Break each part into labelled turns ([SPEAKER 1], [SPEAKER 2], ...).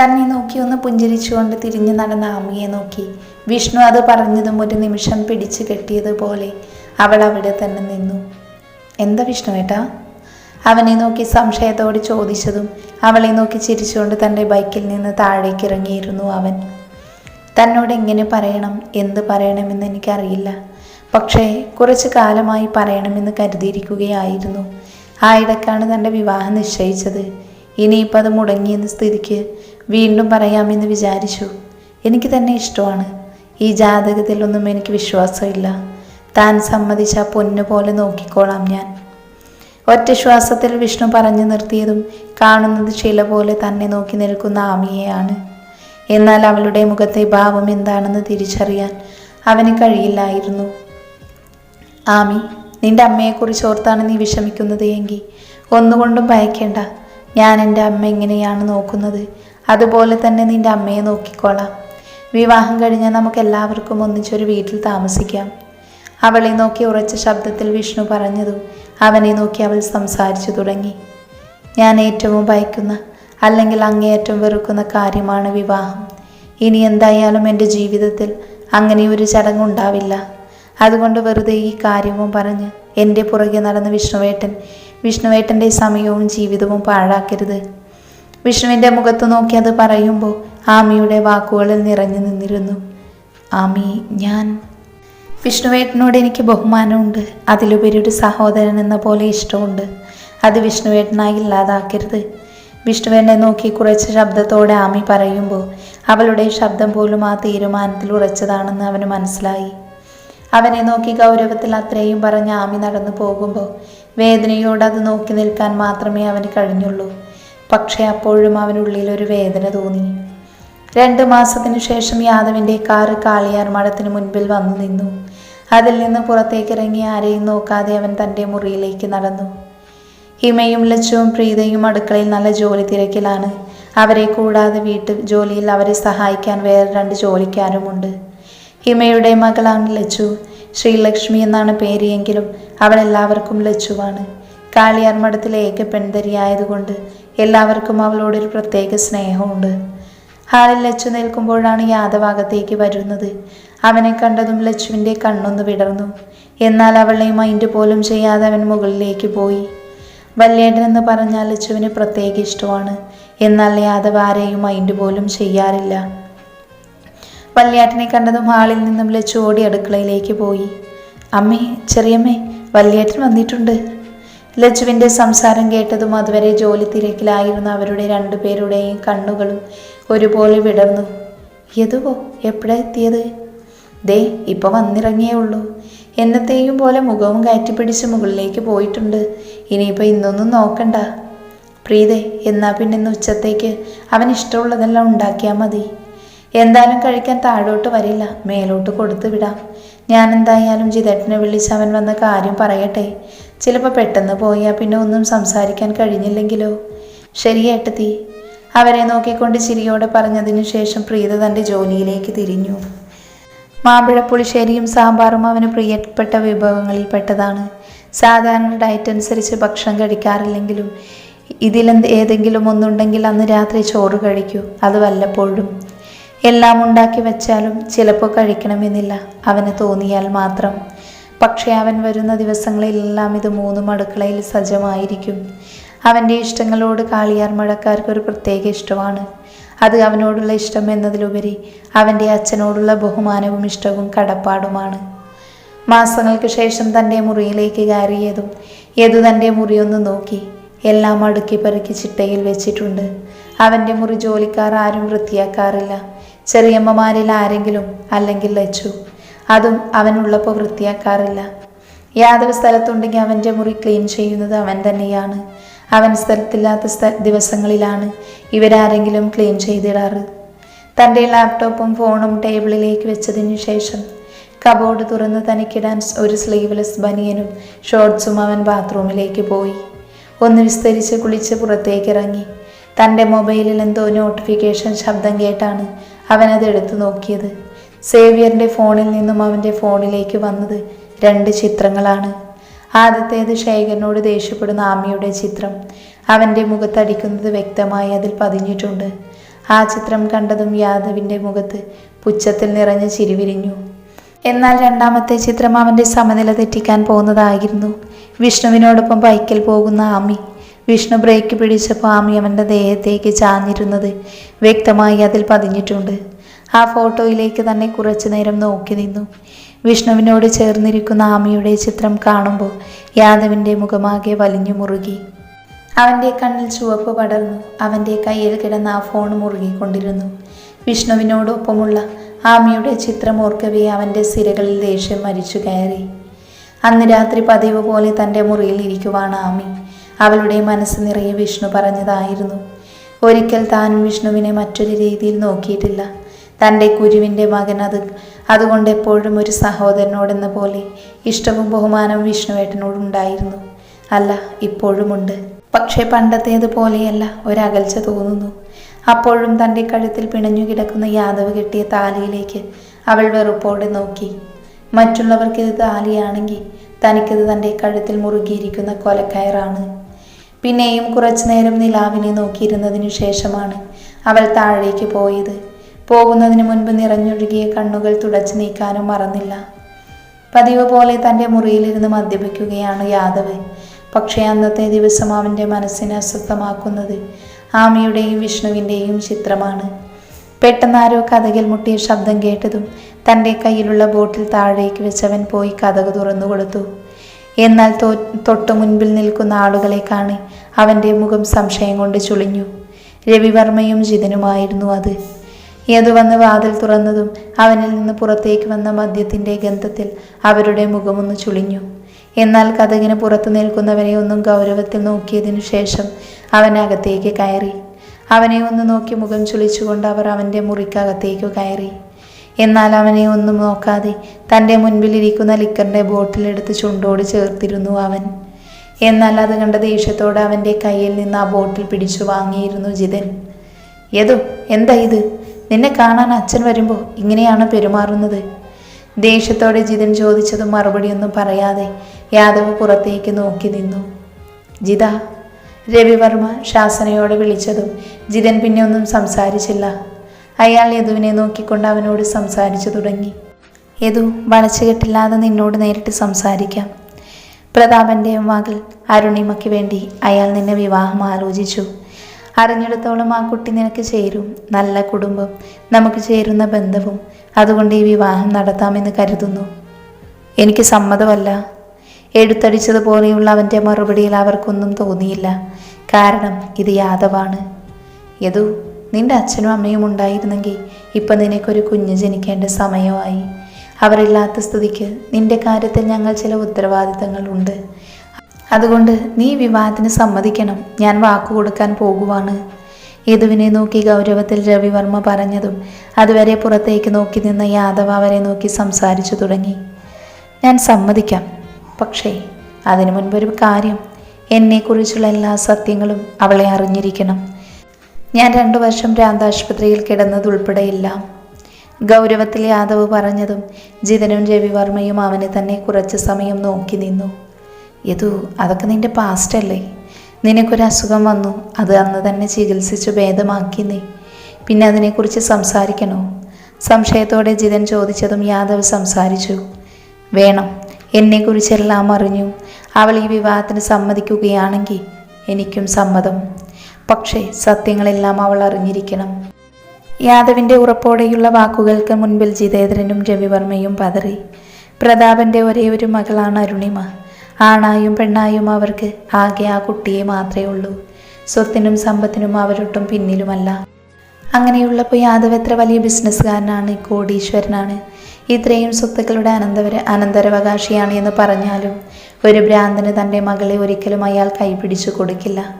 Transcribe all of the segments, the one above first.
[SPEAKER 1] തന്നെ നോക്കി ഒന്ന് പുഞ്ചിരിച്ചുകൊണ്ട് തിരിഞ്ഞു നടന്ന അമ്മയെ നോക്കി. വിഷ്ണു അത് പറഞ്ഞതും ഒരു നിമിഷം പിടിച്ചു കെട്ടിയതുപോലെ അവൾ അവിടെ തന്നെ നിന്നു. എന്താ വിഷ്ണു ഏട്ടാ? അവനെ നോക്കി സംശയത്തോടെ ചോദിച്ചതും അവളെ നോക്കി ചിരിച്ചുകൊണ്ട് തന്റെ ബൈക്കിൽ നിന്ന് താഴേക്ക് ഇറങ്ങിയിരുന്നു അവൻ. തന്നോട് എങ്ങനെ പറയണം? എന്ത് പറയണമെന്ന് എനിക്കറിയില്ല. പക്ഷേ കുറച്ച് കാലമായി പറയണമെന്ന് കരുതിയിരിക്കുകയായിരുന്നു. ആ ഇടക്കാണ് തന്റെ വിവാഹം നിശ്ചയിച്ചത്. ഇനിയിപ്പോൾ അത് മുടങ്ങിയെന്ന സ്ഥിതിക്ക് വീണ്ടും പറയാമെന്ന് വിചാരിച്ചു. എനിക്ക് തന്നെ ഇഷ്ടമാണ്. ഈ ജാതകത്തിലൊന്നും എനിക്ക് വിശ്വാസമില്ല. താൻ സമ്മതിച്ച പൊന്നു പോലെ നോക്കിക്കോളാം ഞാൻ. ഒറ്റ ശ്വാസത്തിൽ വിഷ്ണു പറഞ്ഞു നിർത്തിയതും കാണുന്നത് ചില പോലെ തന്നെ നോക്കി നിൽക്കുന്ന ആമിയെയാണ്. എന്നാൽ അവളുടെ മുഖത്തെ ഭാവം എന്താണെന്ന് തിരിച്ചറിയാൻ അവന് കഴിയില്ലായിരുന്നു. ആമി നിന്റെ അമ്മയെക്കുറിച്ച് ഓർത്താണ് നീ വിഷമിക്കുന്നത് എങ്കിൽ. ഒന്നുകൊണ്ടും ഭയക്കേണ്ട. ഞാൻ എന്റെ അമ്മ എങ്ങനെയാണ് നോക്കുന്നത്? അതുപോലെ തന്നെ നിന്റെ അമ്മയെ നോക്കിക്കോളാം. വിവാഹം കഴിഞ്ഞാൽ നമുക്ക് എല്ലാവർക്കും ഒന്നിച്ചൊരു വീട്ടിൽ താമസിക്കാം. അവളെ നോക്കി ഉറച്ച ശബ്ദത്തിൽ വിഷ്ണു പറഞ്ഞതും. അവനെ നോക്കി അവൾ സംസാരിച്ചു തുടങ്ങി. ഞാൻ ഏറ്റവും ഭയക്കുന്ന അല്ലെങ്കിൽ അങ്ങേയറ്റം വെറുക്കുന്ന കാര്യമാണ് വിവാഹം. ഇനി എന്തായാലും എന്റെ ജീവിതത്തിൽ അങ്ങനെ ഒരു ചടങ്ങുണ്ടാവില്ല. അതുകൊണ്ട് വെറുതെ ഈ കാര്യവും പറഞ്ഞ് എന്റെ പുറകെ നടന്ന വിഷ്ണുവേട്ടൻ വിഷ്ണുവേട്ടന്റെ സമയവും ജീവിതവും പാഴാക്കരുത്. വിഷ്ണുവിന്റെ മുഖത്ത് നോക്കി അത് പറയുമ്പോൾ ആമിയുടെ വാക്കുകളിൽ നിറഞ്ഞു നിന്നിരുന്നു. ആമി ഞാൻ. വിഷ്ണുവേട്ടനോട് എനിക്ക് ബഹുമാനമുണ്ട്. അതിലുപരി ഒരു സഹോദരൻ എന്ന പോലെ ഇഷ്ടമുണ്ട്. അത് വിഷ്ണുവേട്ടനായി ഇല്ലാതാക്കരുത്. വിഷ്ണുവേട്ടനെ നോക്കി കുറച്ച് ശബ്ദത്തോടെ ആമി പറയുമ്പോൾ അവളുടെ ശബ്ദം പോലും ആ തീരുമാനത്തിൽ ഉറച്ചതാണെന്ന് അവന് മനസ്സിലായി. അവനെ നോക്കി ഗൗരവത്തിൽ അത്രയും പറഞ്ഞ് ആമി നടന്നു പോകുമ്പോൾ വേദനയോട് അത് നോക്കി നിൽക്കാൻ മാത്രമേ അവന് കഴിഞ്ഞുള്ളൂ. പക്ഷേ അപ്പോഴും അവനുള്ളിൽ ഒരു വേദന തോന്നി. രണ്ട് മാസത്തിനു ശേഷം യാദവിന്റെ കാറ് കാളിയാർ മഠത്തിന് മുൻപിൽ വന്നു നിന്നു. അതിൽ നിന്ന് പുറത്തേക്ക് ഇറങ്ങി ആരെയും നോക്കാതെ അവൻ തന്റെ മുറിയിലേക്ക് നടന്നു. ഹിമയും ലച്ചുവും പ്രീതയും അടുക്കളയിൽ നല്ല ജോലി തിരക്കിലാണ്. അവരെ കൂടാതെ വീട്ടു ജോലിയിൽ അവരെ സഹായിക്കാൻ വേറെ രണ്ട് ജോലിക്കാരുമുണ്ട്. ഹിമയുടെ മകളാണ് ലച്ചു. ശ്രീലക്ഷ്മി എന്നാണ് പേര് എങ്കിലും അവൾ എല്ലാവർക്കും ലച്ചുവാണ്. കാളിയാർ മഠത്തിലെ ഏക പെൺതരിയായതുകൊണ്ട് എല്ലാവർക്കും അവളോടൊരു പ്രത്യേക സ്നേഹമുണ്ട്. ഹാളിൽ ലച്ചു നിൽക്കുമ്പോഴാണ് യാദവ് അകത്തേക്ക് വരുന്നത്. അവനെ കണ്ടതും ലച്ചുവിന്റെ കണ്ണൊന്ന് വിടർന്നു. എന്നാൽ അവളെ മൈൻഡ് പോലും ചെയ്യാതെ അവൻ മുകളിലേക്ക് പോയി. വല്യേട്ടൻ എന്ന് പറഞ്ഞാൽ ലച്ചുവിന് പ്രത്യേക ഇഷ്ടമാണ്. എന്നാൽ യാദവ് ആരെയും മൈൻഡ് പോലും ചെയ്യാറില്ല. വല്യേട്ടനെ കണ്ടതും ഹാളിൽ നിന്നും ലച്ചു ഓടി അടുക്കളയിലേക്ക് പോയി. അമ്മേ ചെറിയമ്മേ വല്യേട്ടൻ വന്നിട്ടുണ്ട്. ലച്ചുവിന്റെ സംസാരം കേട്ടതും അതുവരെ ജോലി തിരക്കിലായിരുന്ന അവരുടെ രണ്ടുപേരുടെയും കണ്ണുകളും ഒരുപോലെ വിടർന്നു. എതുവോ എപ്പോഴാ എത്തിയത്? ദേ ഇപ്പോൾ വന്നിറങ്ങിയേ ഉള്ളൂ. എന്നത്തെയും പോലെ മുഖവും കയറ്റിപ്പിടിച്ച് മുകളിലേക്ക് പോയിട്ടുണ്ട്. ഇനിയിപ്പോൾ ഇന്നൊന്നും നോക്കണ്ട. പ്രീതേ എന്നാ പിന്നെ ഇന്ന് ഉച്ചത്തേക്ക് അവൻ ഇഷ്ടമുള്ളതെല്ലാം ഉണ്ടാക്കിയാൽ മതി. എന്തായാലും കഴിക്കാൻ താഴോട്ട് വരില്ല. മേലോട്ട് കൊടുത്തു വിടാം. ഞാൻ എന്തായാലും ജിതേട്ടനെ വിളിച്ച് അവൻ വന്ന കാര്യം പറയട്ടെ. ചിലപ്പോൾ പെട്ടെന്ന് പോയാൽ പിന്നെ ഒന്നും സംസാരിക്കാൻ കഴിഞ്ഞില്ലെങ്കിലോ? ശരി ഏട്ടത്തി. അവരെ നോക്കിക്കൊണ്ട് ചിരിയോടെ പറഞ്ഞതിനു ശേഷം പ്രീത തന്റെ ജോലിയിലേക്ക് തിരിഞ്ഞു. മാമ്പഴ പുളിശ്ശേരിയും സാമ്പാറും അവന് പ്രിയപ്പെട്ട വിഭവങ്ങളിൽ പെട്ടതാണ്. സാധാരണ ഡയറ്റ് അനുസരിച്ച് ഭക്ഷണം കഴിക്കാറില്ലെങ്കിലും ഇതിലെന്ത് ഏതെങ്കിലും ഒന്നുണ്ടെങ്കിൽ അന്ന് രാത്രി ചോറ് കഴിക്കൂ അത് വല്ലപ്പോഴും. എല്ലാം ഉണ്ടാക്കി വെച്ചാലും ചിലപ്പോൾ കഴിക്കണമെന്നില്ല അവന് തോന്നിയാൽ മാത്രം. പക്ഷേ അവൻ വരുന്ന ദിവസങ്ങളിലെല്ലാം ഇത് മൂന്നും അടുക്കളയിൽ സജ്ജമായിരിക്കും. അവന്റെ ഇഷ്ടങ്ങളോട് കാളിയാർ മഴക്കാർക്ക് ഒരു പ്രത്യേക ഇഷ്ടമാണ്. അത് അവനോടുള്ള ഇഷ്ടം എന്നതിലുപരി അവന്റെ അച്ഛനോടുള്ള ബഹുമാനവും ഇഷ്ടവും കടപ്പാടുമാണ്. മാസങ്ങൾക്ക് ശേഷം തന്റെ മുറിയിലേക്ക് കയറിയതും യദു തന്റെ മുറിയൊന്ന് നോക്കി എല്ലാം അടുക്കി പെറുക്കി ചിട്ടയിൽ വെച്ചിട്ടുണ്ട്. അവന്റെ മുറി ജോലിക്കാർ ആരും വൃത്തിയാക്കാറില്ല. ചെറിയമ്മമാരിൽ ആരെങ്കിലും അല്ലെങ്കിൽ ലച്ചു. അതും അവനുള്ളപ്പോൾ വൃത്തിയാക്കാറില്ല. യാതൊരു സ്ഥലത്തുണ്ടെങ്കിൽ അവന്റെ മുറി ക്ലീൻ ചെയ്യുന്നത് അവൻ തന്നെയാണ്. അവൻ സ്ഥലത്തില്ലാത്ത സ്ഥ ദിവസങ്ങളിലാണ് ഇവരാരെങ്കിലും ക്ലീൻ ചെയ്തിടാറ്. തന്റെ ലാപ്ടോപ്പും ഫോണും ടേബിളിലേക്ക് വെച്ചതിന് ശേഷം കബോർഡ് തുറന്ന് തനിക്കിടാൻ ഒരു സ്ലീവ്ലെസ് ബനിയനും ഷോർട്സും അവൻ ബാത്റൂമിലേക്ക് പോയി. ഒന്ന് വിസ്തരിച്ച് കുളിച്ച് പുറത്തേക്ക് ഇറങ്ങി തന്റെ മൊബൈലിൽ എന്തോ നോട്ടിഫിക്കേഷൻ ശബ്ദം കേട്ടാണ് അവനത് എടുത്തു നോക്കിയത്. സേവിയറിന്റെ ഫോണിൽ നിന്നും അവന്റെ ഫോണിലേക്ക് വന്നത് രണ്ട് ചിത്രങ്ങളാണ്. ആദ്യത്തേത് ശേഖരനോട് ദേഷ്യപ്പെടുന്ന ആമിയുടെ ചിത്രം. അവന്റെ മുഖത്തടിക്കുന്നത് വ്യക്തമായി അതിൽ പതിഞ്ഞിട്ടുണ്ട്. ആ ചിത്രം കണ്ടതും യാദവിന്റെ മുഖത്ത് പുച്ഛത്തിൽ നിറഞ്ഞ ചിരിവിരിഞ്ഞു. എന്നാൽ രണ്ടാമത്തെ ചിത്രം അവന്റെ സമനില തെറ്റിക്കാൻ പോകുന്നതായിരുന്നു. വിഷ്ണുവിനോടൊപ്പം ബൈക്കിൽ പോകുന്ന ആമി. വിഷ്ണു ബ്രേക്ക് പിടിച്ചപ്പോൾ ആമി അവന്റെ ദേഹത്തേക്ക് ചാഞ്ഞിരുന്നത് വ്യക്തമായി അതിൽ പതിഞ്ഞിട്ടുണ്ട്. ആ ഫോട്ടോയിലേക്ക് തന്നെ കുറച്ചു നേരം നോക്കി നിന്നു. വിഷ്ണുവിനോട് ചേർന്നിരിക്കുന്ന ആമിയുടെ ചിത്രം കാണുമ്പോൾ യാദവിന്റെ മുഖമാകെ വലിഞ്ഞു മുറുകി. അവന്റെ കണ്ണിൽ ചുവപ്പ് പടർന്നു. അവന്റെ കയ്യിൽ കിടന്ന ആ ഫോൺ മുറുകിക്കൊണ്ടിരുന്നു. വിഷ്ണുവിനോടൊപ്പമുള്ള ആമിയുടെ ചിത്രം ഓർക്കവേ അവന്റെ സിരകളിൽ ദേഷ്യം മരിച്ചു കയറി. അന്ന് രാത്രി പതിവ് പോലെ തന്റെ മുറിയിൽ ഇരിക്കുവാണ് ആമി. അവളുടെ മനസ്സ് നിറയെ വിഷ്ണു പറഞ്ഞതായിരുന്നു. ഒരിക്കൽ താനും വിഷ്ണുവിനെ മറ്റൊരു രീതിയിൽ നോക്കിയിട്ടില്ല. തന്റെ കുരുവിന്റെ മകൻ അത് അതുകൊണ്ട് എപ്പോഴും ഒരു സഹോദരനോടെന്ന പോലെ ഇഷ്ടവും ബഹുമാനവും വിഷ്ണുവേട്ടനോടുണ്ടായിരുന്നു അല്ല ഇപ്പോഴുമുണ്ട് പക്ഷേ പണ്ടത്തേതുപോലെയല്ല ഒരകൽച്ച തോന്നുന്നു. അപ്പോഴും തന്റെ കഴുത്തിൽ പിണഞ്ഞു കിടക്കുന്ന യാദവ് കെട്ടിയ താലിയിലേക്ക് അവൾ വെറുപ്പോടെ നോക്കി. മറ്റുള്ളവർക്കിത് താലിയാണെങ്കിൽ തനിക്കത് തന്റെ കഴുത്തിൽ മുറുകിയിരിക്കുന്ന കൊലക്കയറാണ്. പിന്നെയും കുറച്ചു നേരം നിലാവിനെ നോക്കിയിരുന്നതിനു ശേഷമാണ് അവൾ താഴേക്ക് പോയത്. പോകുന്നതിന് മുൻപ് നിറഞ്ഞൊഴുകിയ കണ്ണുകൾ തുടച്ചു നീക്കാനും മറന്നില്ല. പതിവ് പോലെ തന്റെ മുറിയിലിരുന്ന് മദ്യപിക്കുകയാണ് യാദവ് പക്ഷേ അന്നത്തെ ദിവസം അവന്റെ മനസ്സിനെ അസ്വസ്ഥമാക്കുന്നത് ആമിയുടെയും വിഷ്ണുവിന്റെയും ചിത്രമാണ്. പെട്ടെന്ന് ആരോ കഥകിൽ മുട്ടിയ ശബ്ദം കേട്ടതും തന്റെ കയ്യിലുള്ള ബോട്ടിൽ താഴേക്ക് വെച്ചവൻ പോയി കഥക് തുറന്നു കൊടുത്തു. എന്നാൽ തോ തൊട്ടു മുൻപിൽ നിൽക്കുന്ന ആളുകളെ കാണി അവന്റെ മുഖം സംശയം കൊണ്ട് ചുളിഞ്ഞു. രവിവർമ്മയും ജിതനുമായിരുന്നു അത്. ഏതു വന്ന് വാതിൽ തുറന്നതും അവനിൽ നിന്ന് പുറത്തേക്ക് വന്ന മദ്യത്തിന്റെ ഗന്ധത്തിൽ അവരുടെ മുഖമൊന്ന് ചുളിഞ്ഞു. എന്നാൽ കഥകിന് പുറത്തു നിൽക്കുന്നവനെ ഒന്നും ഗൗരവത്തിൽ നോക്കിയതിനു ശേഷം അവൻ അകത്തേക്ക് കയറി. അവനെ ഒന്ന് നോക്കി മുഖം ചുളിച്ചുകൊണ്ട് അവർ അവന്റെ മുറിക്കകത്തേക്ക് കയറി. എന്നാൽ അവനെ ഒന്നും നോക്കാതെ തന്റെ മുൻപിലിരിക്കുന്ന ലിക്കറിന്റെ ബോട്ടിലെടുത്ത് ചുണ്ടോട് ചേർത്തിരുന്നു അവൻ. എന്നാൽ അത് കണ്ട ദേഷ്യത്തോടെ അവന്റെ കയ്യിൽ നിന്ന് ആ ബോട്ടിൽ പിടിച്ചു വാങ്ങിയിരുന്നു ജിതൻ. ഏതോ? എന്താ ഇത്? നിന്നെ കാണാൻ അച്ഛൻ വരുമ്പോൾ ഇങ്ങനെയാണ് പെരുമാറുന്നത്. ദേഷ്യത്തോടെ ജിതൻ ചോദിച്ചതും മറുപടിയൊന്നും പറയാതെ യാദവ് പുറത്തേക്ക് നോക്കി നിന്നു. ജിത രവിവർമ്മ ശാസനയോടെ വിളിച്ചതും ജിതൻ പിന്നെ ഒന്നും സംസാരിച്ചില്ല. അയാൾ യദുവിനെ നോക്കിക്കൊണ്ട് അവനോട് സംസാരിച്ചു തുടങ്ങി. യദു വളച്ചുകെട്ടില്ലാതെ നിന്നോട് നേരിട്ട് സംസാരിക്കാം. പ്രതാപന്റെ മകൾ അരുണിമയ്ക്ക് വേണ്ടി അയാൾ നിന്നെ വിവാഹം ആലോചിച്ചു. അറിഞ്ഞിടത്തോളം ആ കുട്ടി നിനക്ക് ചേരും. നല്ല കുടുംബം. നമുക്ക് ചേരുന്ന ബന്ധവും. അതുകൊണ്ട് ഈ വിവാഹം നടത്താമെന്ന് കരുതുന്നു. എനിക്ക് സമ്മതമല്ല. എഴുത്തടിച്ചതുപോലെയുള്ള അവന്റെ മറുപടിയിൽ അവർക്കൊന്നും തോന്നിയില്ല. കാരണം ഇത് യാദവാണ്. യദു നിന്റെ അച്ഛനും അമ്മയും ഉണ്ടായിരുന്നെങ്കിൽ ഇപ്പം നിനക്കൊരു കുഞ്ഞ് ജനിക്കേണ്ട സമയമായി. അവരില്ലാത്ത സ്ഥിതിക്ക് നിന്റെ കാര്യത്തിൽ ഞങ്ങൾ ചില ഉത്തരവാദിത്തങ്ങളുണ്ട്. അതുകൊണ്ട് നീ വിവാഹത്തിന് സമ്മതിക്കണം. ഞാൻ വാക്കു കൊടുക്കാൻ പോകുവാണ്. യദുവിനെ നോക്കി ഗൗരവത്തിൽ രവിവർമ്മ പറഞ്ഞതും അതുവരെ പുറത്തേക്ക് നോക്കി നിന്ന യാദവ് അവരെ നോക്കി സംസാരിച്ചു തുടങ്ങി. ഞാൻ സമ്മതിക്കാം. പക്ഷേ അതിനു മുൻപൊരു കാര്യം. എന്നെക്കുറിച്ചുള്ള എല്ലാ സത്യങ്ങളും അവളെ അറിഞ്ഞിരിക്കണം. ഞാൻ രണ്ടു വർഷം ഭ്രാന്താശുപത്രിയിൽ കിടന്നതുൾപ്പെടെയെല്ലാം. ഗൗരവത്തിൽ യാദവ് പറഞ്ഞതും ജിതനും രവിവർമ്മയും അവനെ തന്നെ കുറച്ച് സമയം നോക്കി നിന്നു. യദു അതൊക്കെ നിന്റെ പാസ്റ്റ് അല്ലേ? നിനക്കൊരു അസുഖം വന്നു അത് അന്ന് തന്നെ ചികിത്സിച്ചു ഭേദമാക്കി നീ. പിന്നെ അതിനെക്കുറിച്ച് സംസാരിക്കണോ? സംശയത്തോടെ ജിതൻ ചോദിച്ചതും യാദവ് സംസാരിച്ചു. വേണം എന്നെക്കുറിച്ചെല്ലാം അറിഞ്ഞു. അവൾ ഈ വിവാഹത്തിന് സമ്മതിക്കുകയാണെങ്കിൽ എനിക്കും സമ്മതം. പക്ഷേ സത്യങ്ങളെല്ലാം അവൾ അറിഞ്ഞിരിക്കണം. യാദവിന്റെ ഉറപ്പോടെയുള്ള വാക്കുകൾക്ക് മുൻപിൽ ജിതേന്ദ്രനും രവിവർമ്മയും പതറി. പ്രതാപന്റെ ഒരേ ഒരു മകളാണ് അരുണിമ. ആണായും പെണ്ണായും അവർക്ക് ആകെ ആ കുട്ടിയെ മാത്രമേ ഉള്ളൂ. സ്വത്തിനും സമ്പത്തിനും അവരൊട്ടും പിന്നിലുമല്ല. അങ്ങനെയുള്ളപ്പോൾ യാദവ് എത്ര വലിയ ബിസിനസ്സുകാരനാണ് കോടീശ്വരനാണ്? ഇത്രയും സ്വത്തുക്കളുടെ അനന്തവര അനന്തരവകാശിയാണ് എന്ന് പറഞ്ഞാലും ഒരു ഭ്രാന്തന് തന്റെ മകളെ ഒരിക്കലും അയാൾ കൈപിടിച്ചു കൊടുക്കില്ല.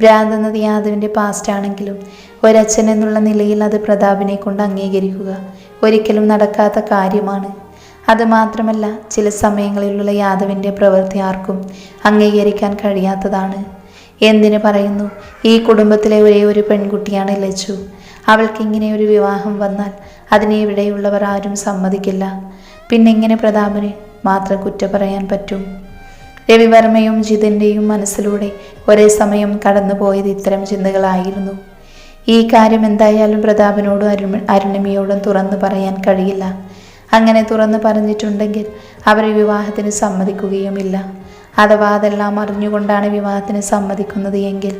[SPEAKER 1] ഭ്രാന്ത് എന്നത് യാദവിന്റെ പാസ്റ്റ് ആണെങ്കിലും ഒരച്ഛൻ എന്നുള്ള നിലയിൽ അത് പ്രതാപിനെ കൊണ്ട് അംഗീകരിക്കുക ഒരിക്കലും നടക്കാത്ത കാര്യമാണ്. അതുമാത്രമല്ല ചില സമയങ്ങളിലുള്ള യാദവിന്റെ പ്രവൃത്തി ആർക്കും അംഗീകരിക്കാൻ കഴിയാത്തതാണ്. എന്തിനു പറയുന്നു ഈ കുടുംബത്തിലെ ഒരേ ഒരു പെൺകുട്ടിയാണ് ലച്ചു. അവൾക്ക് ഇങ്ങനെ ഒരു വിവാഹം വന്നാൽ അതിനെ ഇവിടെയുള്ളവർ ആരും സമ്മതിക്കില്ല. പിന്നെ പിന്നെങ്ങനെ പ്രതാപന് മാത്രം കുറ്റ പറയാൻ പറ്റും. രവിവർമ്മയും ജിതിന്റെയും മനസ്സിലൂടെ ഒരേ സമയം കടന്നുപോയത് ഇത്തരം ചിന്തകളായിരുന്നു. ഈ കാര്യം എന്തായാലും പ്രതാപനോടും അരുൺ അരുണിമയോടും തുറന്നു പറയാൻ കഴിയില്ല. അങ്ങനെ തുറന്നു പറഞ്ഞിട്ടുണ്ടെങ്കിൽ അവർ വിവാഹത്തിന് സമ്മതിക്കുകയുമില്ല. അഥവാ അതെല്ലാം അറിഞ്ഞുകൊണ്ടാണ് വിവാഹത്തിന് സമ്മതിക്കുന്നത് എങ്കിൽ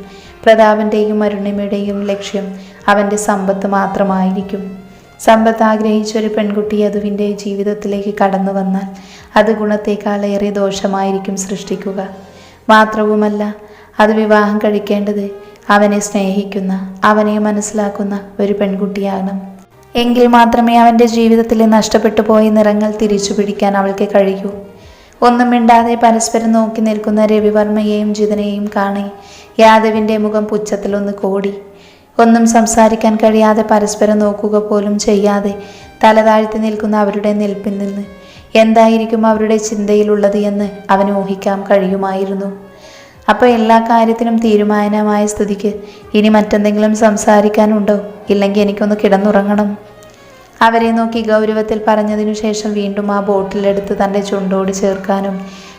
[SPEAKER 1] പ്രതാപന്റെയും അരുണിമയുടെയും ലക്ഷ്യം അവന്റെ സമ്പത്ത് മാത്രമായിരിക്കും. സമ്പത്ത് ആഗ്രഹിച്ച ഒരു പെൺകുട്ടി അതുവിന്റെ ജീവിതത്തിലേക്ക് കടന്നു വന്നാൽ അത് ഗുണത്തേക്കാളേറെ ദോഷമായിരിക്കും സൃഷ്ടിക്കുക. മാത്രവുമല്ല അത് വിവാഹം കഴിക്കേണ്ടത് അവനെ സ്നേഹിക്കുന്ന അവനെ മനസ്സിലാക്കുന്ന ഒരു പെൺകുട്ടിയാകണം എങ്കിൽ മാത്രമേ അവന്റെ ജീവിതത്തിലെ നഷ്ടപ്പെട്ടു പോയ നിറങ്ങൾ തിരിച്ചു പിടിക്കാൻ അവൾക്ക് കഴിയൂ. ഒന്നും മിണ്ടാതെ പരസ്പരം നോക്കി നിൽക്കുന്ന രവിവർമ്മയെയും ജിതനെയും കാണി യാദവിന്റെ മുഖം പുച്ഛത്തിലൊന്ന് കോടി. ഒന്നും സംസാരിക്കാൻ കഴിയാതെ പരസ്പരം നോക്കുക പോലും ചെയ്യാതെ തലതാഴ്ത്തി നിൽക്കുന്ന അവരുടെ നിൽപ്പിൽ നിന്ന് എന്തായിരിക്കും അവരുടെ ചിന്തയിലുള്ളത് എന്ന് അവന് ഊഹിക്കാൻ കഴിയുമായിരുന്നു. അപ്പോൾ എല്ലാ കാര്യത്തിനും തീരുമാനമായ സ്ഥിതിക്ക് ഇനി മറ്റെന്തെങ്കിലും സംസാരിക്കാനുണ്ടോ? ഇല്ലെങ്കിൽ എനിക്കൊന്ന് കിടന്നുറങ്ങണം. അവരെ നോക്കി ഗൗരവത്തിൽ പറഞ്ഞതിനു ശേഷം വീണ്ടും ആ ബോട്ടിലെടുത്ത് തന്റെ ചുണ്ടോട് ചേർക്കാനും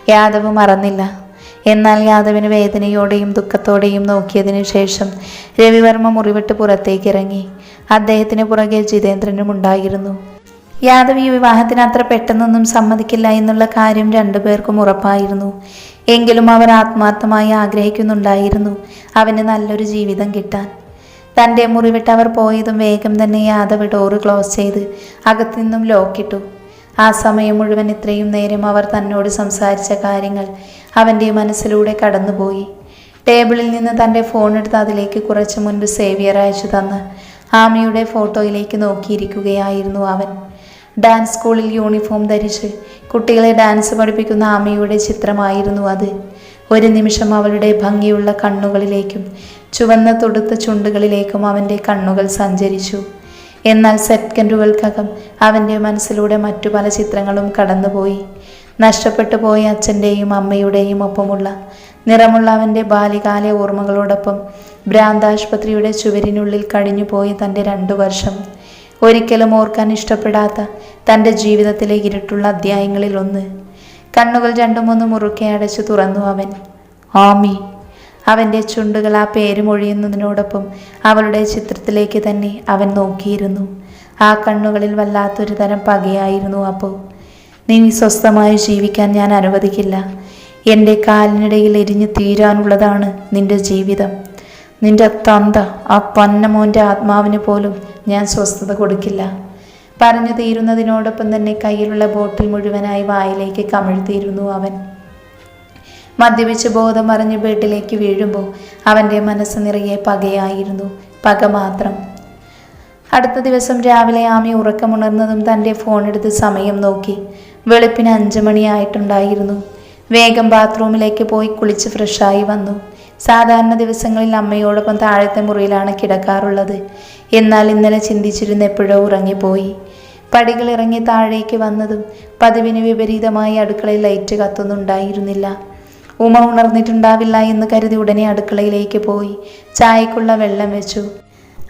[SPEAKER 1] യാദവ് മറന്നില്ല. എന്നാൽ യാദവിന് വേദനയോടെയും ദുഃഖത്തോടെയും നോക്കിയതിനു ശേഷം രവിവർമ്മ മുറിവിട്ട് പുറത്തേക്ക് ഇറങ്ങി അദ്ദേഹത്തിന് പുറകെ ജിതേന്ദ്രനും ഉണ്ടായിരുന്നു. യാദവ് ഈ വിവാഹത്തിന് അത്ര പെട്ടെന്നൊന്നും സമ്മതിക്കില്ല എന്നുള്ള കാര്യം രണ്ടുപേർക്കും ഉറപ്പായിരുന്നു. എങ്കിലും അവർ ആത്മാർത്ഥമായി ആഗ്രഹിക്കുന്നുണ്ടായിരുന്നു അവന് നല്ലൊരു ജീവിതം കിട്ടാൻ. തന്റെ മുറിവിട്ട് അവർ പോയതും വേഗം തന്നെ യാദവ് ഡോറ് ക്ലോസ് ചെയ്ത് അകത്തുനിന്നും ലോക്കിട്ടു ആ സമയം മുഴുവൻ ഇത്രയും നേരം അവർ തന്നോട് സംസാരിച്ച കാര്യങ്ങൾ അവന്റെ മനസ്സിലൂടെ കടന്നുപോയി. ടേബിളിൽ നിന്ന് തന്റെ ഫോൺ എടുത്ത് അതിലേക്ക് കുറച്ച് മുൻപ് സേവിയർ അയച്ചു തന്ന് ആമിയുടെ ഫോട്ടോയിലേക്ക് നോക്കിയിരിക്കുകയായിരുന്നു അവൻ. ഡാൻസ് സ്കൂളിൽ യൂണിഫോം ധരിച്ച് കുട്ടികളെ ഡാൻസ് പഠിപ്പിക്കുന്ന ആമയുടെ ചിത്രമായിരുന്നു അത്. ഒരു നിമിഷം അവളുടെ ഭംഗിയുള്ള കണ്ണുകളിലേക്കും ചുവന്ന തൊടുത്ത ചുണ്ടുകളിലേക്കും അവന്റെ കണ്ണുകൾ സഞ്ചരിച്ചു. എന്നാൽ സെക്കൻഡുകൾക്കകം അവന്റെ മനസ്സിലൂടെ മറ്റു പല ചിത്രങ്ങളും കടന്നുപോയി. നഷ്ടപ്പെട്ടു പോയ അച്ഛന്റെയും അമ്മയുടെയും ഒപ്പമുള്ള നിറമുള്ള അവന്റെ ബാല്യകാല ഓർമ്മകളോടൊപ്പം ഭ്രാന്താശുപത്രിയുടെ ചുവരിനുള്ളിൽ കഴിഞ്ഞുപോയ തന്റെ രണ്ടു വർഷം. ഒരിക്കലും ഓർക്കാൻ ഇഷ്ടപ്പെടാത്ത തന്റെ ജീവിതത്തിലെ ഇരുട്ടുള്ള അധ്യായങ്ങളിൽ ഒന്ന്. കണ്ണുകൾ രണ്ടും ഒന്ന് മുറുക്കെ അടച്ചു തുറന്നു അവൻ. ആമി അവന്റെ ചുണ്ടുകൾ ആ പേര് മൊഴിയുന്നതിനോടൊപ്പം അവളുടെ ചിത്രത്തിലേക്ക് തന്നെ അവൻ നോക്കിയിരുന്നു. ആ കണ്ണുകളിൽ വല്ലാത്തൊരു തരം പകയായിരുന്നു അപ്പോൾ. നീ സ്വസ്ഥമായി ജീവിക്കാൻ ഞാൻ അനുവദിക്കില്ല. എന്റെ കാലിനിടയിൽ എരിഞ്ഞു തീരാനുള്ളതാണ് നിന്റെ ജീവിതം. നിന്റെ തന്ത ആ പന്നമോന്റെ ആത്മാവിന് പോലും ഞാൻ സ്വസ്ഥത കൊടുക്കില്ല. പറഞ്ഞു തീരുന്നതിനോടൊപ്പം തന്നെ കയ്യിലുള്ള ബോട്ടിൽ മുഴുവനായി വായിലേക്ക് കമിഴ്ത്തിയിരുന്നു അവൻ. മദ്യപിച്ച് ബോധം അറിഞ്ഞ് ബെഡിലേക്ക് വീഴുമ്പോൾ അവന്റെ മനസ്സ് നിറയെ പകയായിരുന്നു. പക മാത്രം. അടുത്ത ദിവസം രാവിലെ ആമി ഉറക്കമുണർന്നതും തന്റെ ഫോണെടുത്ത് സമയം നോക്കി. വെളുപ്പിന് അഞ്ചു മണിയായിട്ടുണ്ടായിരുന്നു. വേഗം ബാത്റൂമിലേക്ക് പോയി കുളിച്ച് ഫ്രഷായി വന്നു. സാധാരണ ദിവസങ്ങളിൽ അമ്മയോടൊപ്പം താഴത്തെ മുറിയിലാണ് കിടക്കാറുള്ളത്. എന്നാൽ ഇന്നലെ ചിന്തിച്ചിരുന്ന എപ്പോഴോ ഉറങ്ങിപ്പോയി. പടികൾ ഇറങ്ങി താഴേക്ക് വന്നതും പതിവിന് വിപരീതമായി അടുക്കളയിൽ ലൈറ്റ് കത്തുന്നുണ്ടായിരുന്നില്ല ഉമ ഉണർന്നിട്ടുണ്ടാവില്ല എന്ന് കരുതി ഉടനെ അടുക്കളയിലേക്ക് പോയി ചായക്കുള്ള വെള്ളം വെച്ചു.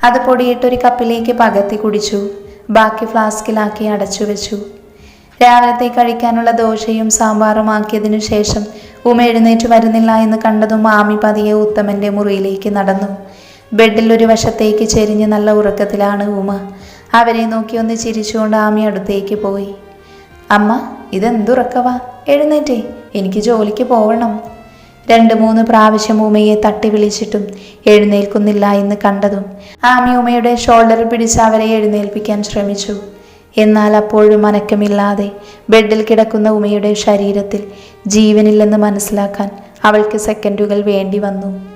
[SPEAKER 1] അത് പൊടിയിട്ടൊരു കപ്പിലേക്ക് പകത്തി കുടിച്ചു. ബാക്കി ഫ്ലാസ്കിലാക്കി അടച്ചു വെച്ചു. രാവിലത്തെ കഴിക്കാനുള്ള ദോശയും സാമ്പാറും ആക്കിയതിനു ശേഷം ഉമ എഴുന്നേറ്റ് വരുന്നില്ല എന്ന് കണ്ടതും ആമി പതിയെ ഉത്തമന്റെ മുറിയിലേക്ക് നടന്നു. ബെഡിൽ ഒരു വശത്തേക്ക് ചെരിഞ്ഞ് നല്ല ഉറക്കത്തിലാണ് ഉമ അവരെ നോക്കി ഒന്ന് ചിരിച്ചുകൊണ്ട് ആമി അടുത്തേക്ക് പോയി. അമ്മ ഇതെന്തുറക്കവാ? എഴുന്നേറ്റേ. എനിക്ക് ജോലിക്ക് പോവണം. രണ്ട് മൂന്ന് പ്രാവശ്യം ഉമയെ തട്ടി വിളിച്ചിട്ടും എഴുന്നേൽക്കുന്നില്ല എന്ന് കണ്ടതും ആമി ഉമയുടെ ഷോൾഡർ പിടിച്ച് അവരെ എഴുന്നേൽപ്പിക്കാൻ ശ്രമിച്ചു. എന്നാൽ അപ്പോഴും അനക്കമില്ലാതെ ബെഡിൽ കിടക്കുന്ന ഉമയുടെ ശരീരത്തിൽ ജീവനില്ലെന്ന് മനസ്സിലാക്കാൻ അവൾക്ക് സെക്കൻഡുകൾ വേണ്ടി വന്നു.